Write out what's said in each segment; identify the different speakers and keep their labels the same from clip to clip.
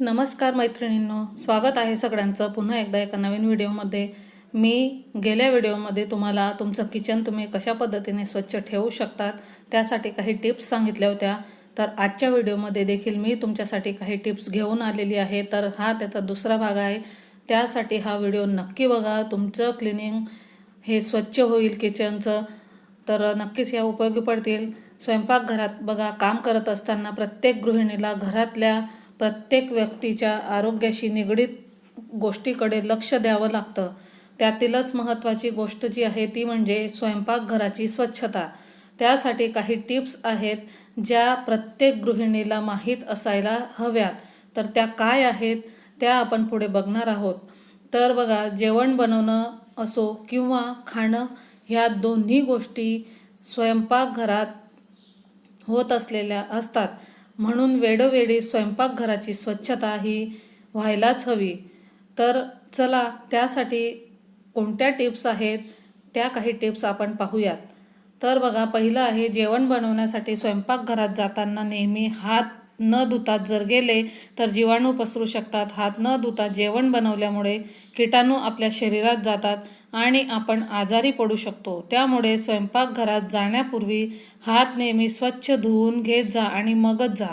Speaker 1: नमस्कार मैत्रिणींनो स्वागत आहे सगळ्यांचं पुन्हा एकदा एका नवीन व्हिडिओमध्ये. मी गेल्या व्हिडिओमध्ये तुम्हाला तुमचं किचन तुम्ही कशा पद्धतीने स्वच्छ ठेवू शकतात त्यासाठी काही टिप्स सांगितल्या होत्या. तर आजच्या व्हिडिओमध्ये देखील मी तुमच्यासाठी काही टिप्स घेऊन आलेली आहे. तर हा त्याचा दुसरा भाग आहे. त्यासाठी हा व्हिडिओ नक्की बघा. तुमचं क्लिनिंग हे स्वच्छ होईल किचनचं. तर नक्कीच या उपयोगी पडतील. स्वयंपाकघरात बघा काम करत असताना प्रत्येक गृहिणीला घरातल्या प्रत्येक व्यक्तीच्या आरोग्याशी निगडीत गोष्टीकडे लक्ष द्यावं लागतं. त्यातीलच महत्त्वाची गोष्ट जी आहे ती म्हणजे स्वयंपाकघराची स्वच्छता. त्यासाठी काही टिप्स आहेत ज्या प्रत्येक गृहिणीला माहीत असायला हव्यात. तर त्या काय आहेत त्या आपण पुढे बघणार आहोत. तर बघा जेवण बनवणं असो किंवा खाणं ह्या दोन्ही गोष्टी स्वयंपाकघरात होत असलेल्या असतात. म्हणून वेळोवेळी स्वयंपाकघराची स्वच्छता ही व्हायलाच हवी. तर चला त्यासाठी कोणत्या टिप्स आहेत त्या काही टिप्स आपण पाहूयात. तर बघा पहिलं आहे जेवण बनवण्यासाठी स्वयंपाकघरात जाताना नेहमी हात न धुतात जर गेले तर जीवाणू पसरू शकतात. हात न धुता जेवण बनवल्यामुळे किटाणू आपल्या शरीरात जातात. आणि आपण आजारी पडू शकतो. त्यामुळे स्वयंपाकघरात जाण्यापूर्वी हात नेहमी स्वच्छ धुवून घेत जा आणि मगच जा.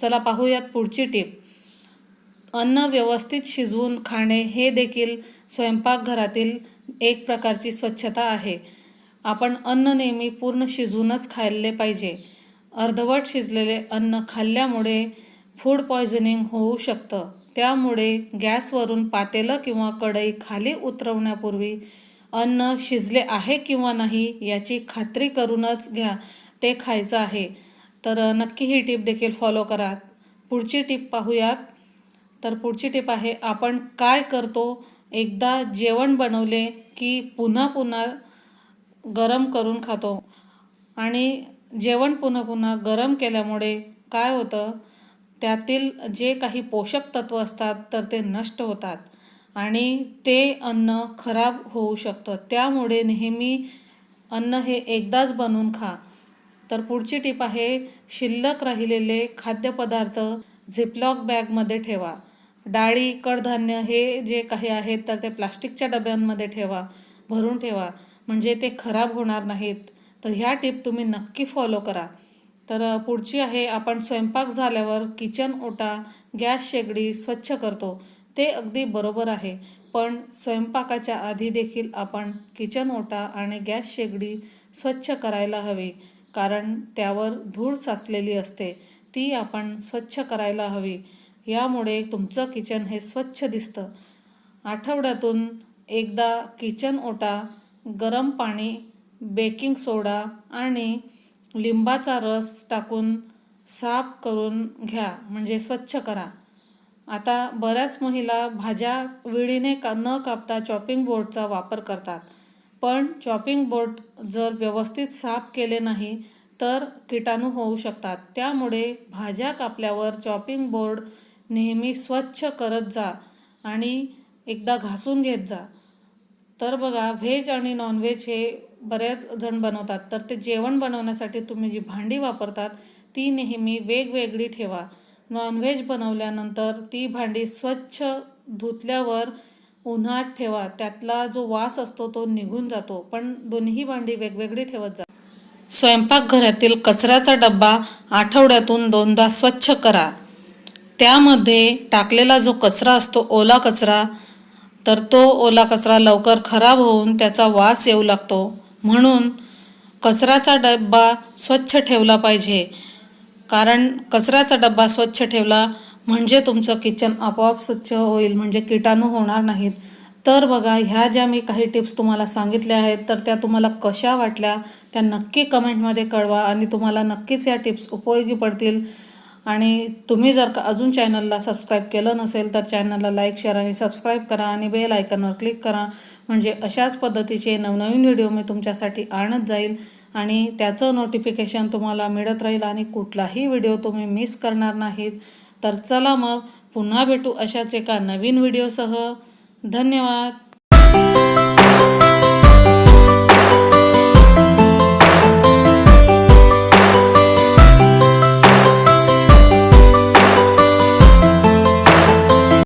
Speaker 1: चला पाहूयात पुढची टीप. अन्न व्यवस्थित शिजवून खाणे हे देखील स्वयंपाकघरातील एक प्रकारची स्वच्छता आहे. आपण अन्न नेहमी पूर्ण शिजवूनच खाल्ले पाहिजे. अर्धवट शिजलेले अन्न खाल्ल्यामुळे फूड पॉयझनिंग होऊ शकतं. त्यामुळे गॅसवरून पातेलं किंवा कढई खाली उतरवण्यापूर्वी अन्न शिजले आहे किंवा नाही याची खात्री करूनच घ्या ते खायचं आहे. तर नक्की ही टीप देखील फॉलो करा. पुढची टीप पाहूयात. तर पुढची टीप आहे आपण काय करतो? एकदा जेवण बनवले की पुन्हा पुन्हा गरम करून खातो. आणि जेवण पुन्हा पुन्हा गरम केल्यामुळे काय होतं? त्यातील जे काही पोषक तत्व असतात तर ते नष्ट होतात आणि ते अन्न खराब होऊ शकतं. त्यामुळे नेहमी अन्न हे एकदाच बनवून खा. तर पुढची टीप आहे शिल्लक राहिलेले खाद्यपदार्थ झिपलॉक बॅगमध्ये ठेवा. डाळी कडधान्य हे जे काही आहेत तर ते प्लास्टिकच्या डब्यांमध्ये ठेवा भरून ठेवा. म्हणजे ते खराब होणार नाहीत. तर ह्या टीप तुम्ही नक्की फॉलो करा. तर पुढची आहे आपण स्वयंपाक झाल्यावर किचन ओटा गॅस शेगडी स्वच्छ करतो. ते अगदी बरोबर आहे. पण स्वयंपाकाच्या आधी देखील आपण किचन ओटा आणि गॅस शेगडी स्वच्छ करायला हवी कारण त्यावर धूळ साचलेली असते. ती आपण स्वच्छ करायला हवी. यामुळे तुमचं किचन हे स्वच्छ दिसतं. आठवड्यातून एकदा किचन ओटा गरम पाणी बेकिंग सोडा आणि लिंबाचा रस टाकून साफ करून घ्या म्हणजे स्वच्छ करा. आता बऱ्याच महिला भाज्या विळीने का न कापता चॉपिंग बोर्डचा वापर करतात. पण चॉपिंग बोर्ड जर व्यवस्थित साफ केले नाही तर किटाणू होऊ शकतात. त्यामुळे भाज्या कापल्यावर चॉपिंग बोर्ड नेहमी स्वच्छ करत जा आणि एकदा घासून घेत जा. तर बघा व्हेज आणि नॉनव्हेज हे बऱ्याच जण बनवतात. तर ते जेवण बनवण्यासाठी तुम्ही जी भांडी वापरतात ती नेहमी वेगवेगळी ठेवा. नॉनव्हेज बनवल्यानंतर ती भांडी स्वच्छ धुतल्यावर उन्हात ठेवा. त्यातला जो वास असतो तो निघून जातो. पण दोन्ही भांडी वेगवेगळी ठेवत जा. स्वयंपाकघरातील कचऱ्याचा डब्बा आठवड्यातून दोनदा स्वच्छ करा. त्यामध्ये टाकलेला जो कचरा असतो ओला कचरा तर तो ओला कचरा लवकर खराब होऊन त्याचा वास येऊ लागतो. म्हणून कचऱ्याचा डब्बा स्वच्छ ठेवला पाहिजे. कारण कचऱ्याचा डब्बा स्वच्छ ठेवला म्हणजे तुमचं किचन आपोआप स्वच्छ होईल म्हणजे किटाणू होणार नाहीत. तर बघा ह्या ज्या मी काही टिप्स तुम्हाला सांगितल्या आहेत तर त्या तुम्हाला कशा वाटल्या त्या नक्की कमेंटमध्ये कळवा आणि तुम्हाला नक्कीच या टिप्स उपयोगी पडतील. आणि तुम्ही जर का अजून चॅनलला सबस्क्राईब केलं नसेल तर चॅनलला लाईक शेअर आणि सबस्क्राईब करा आणि बेल आयकनवर क्लिक करा. म्हणजे अशाच पद्धतीचे नवनवीन व्हिडिओ मी तुमच्यासाठी आणत जाईल आणि त्याचं नोटिफिकेशन तुम्हाला मिळत राहील आणि कुठलाही व्हिडिओ तुम्ही मिस करणार नाहीत. तर चला मग पुन्हा भेटू अशाच एका नवीन व्हिडिओसह धन्यवाद.